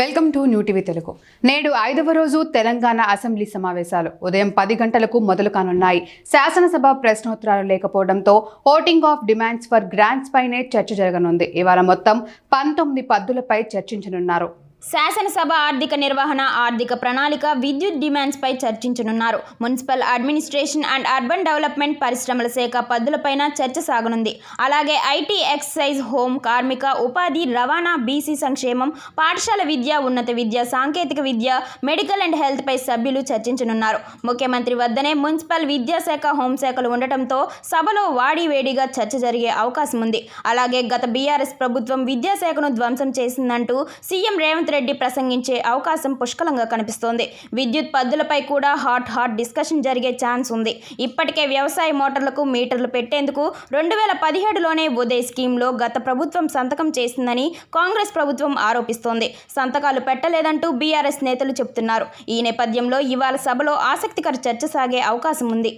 Welcome to new TV Telugu. నేడు ఐదవ రోజు తెలంగాణ అసెంబ్లీ సమావేశాలు. ఉదయం పది గంటలకు మొదలు కానున్నాయి. శాసనసభ ప్రశ్నోత్తరాలు లేకపోవడంతో voting of demands for grants పైనే చర్చ జరగనుంది. ఇవాళ మొత్తం పంతొమ్మిది పద్దులపై చర్చించనున్నారు. శాసనసభ ఆర్థిక నిర్వహణ ఆర్థిక ప్రణాళిక విద్యుత్ డిమాండ్స్పై చర్చించనున్నారు. Municipal administration and urban development పరిశ్రమల శాఖ పద్దులపైన చర్చ సాగనుంది. అలాగే ఐటీ ఎక్సైజ్ హోం కార్మిక ఉపాధి రవాణా బీసీ సంక్షేమం పాఠశాల విద్య ఉన్నత విద్య సాంకేతిక విద్య మెడికల్ అండ్ హెల్త్పై సభ్యులు చర్చించనున్నారు. ముఖ్యమంత్రి వద్దనే మున్సిపల్ విద్యాశాఖ హోంశాఖలు ఉండటంతో సభలో వాడివేడిగా చర్చ జరిగే అవకాశం ఉంది అలాగే గత బీఆర్ఎస్ ప్రభుత్వం విద్యాశాఖను ధ్వంసం చేసిందంటూ సీఎం రేవంత్ రేవంత్ రెడ్డి ప్రసంగించే అవకాశం పుష్కలంగా కనిపిస్తోంది. విద్యుత్ పద్దులపై కూడా హాట్ హాట్ డిస్కషన్ జరిగే ఛాన్స్ ఉంది. ఇప్పటికే వ్యవసాయ మోటార్లకు మీటర్లు పెట్టేందుకు రెండు వేల పదిహేడులోనే ఉదయ్ స్కీమ్లో గత ప్రభుత్వం సంతకం చేసిందని కాంగ్రెస్ ప్రభుత్వం ఆరోపిస్తోంది. సంతకాలు పెట్టలేదంటూ బీఆర్ఎస్ నేతలు చెబుతున్నారు. ఈ నేపథ్యంలో ఇవాళ సభలో ఆసక్తికర చర్చ సాగే అవకాశం ఉంది.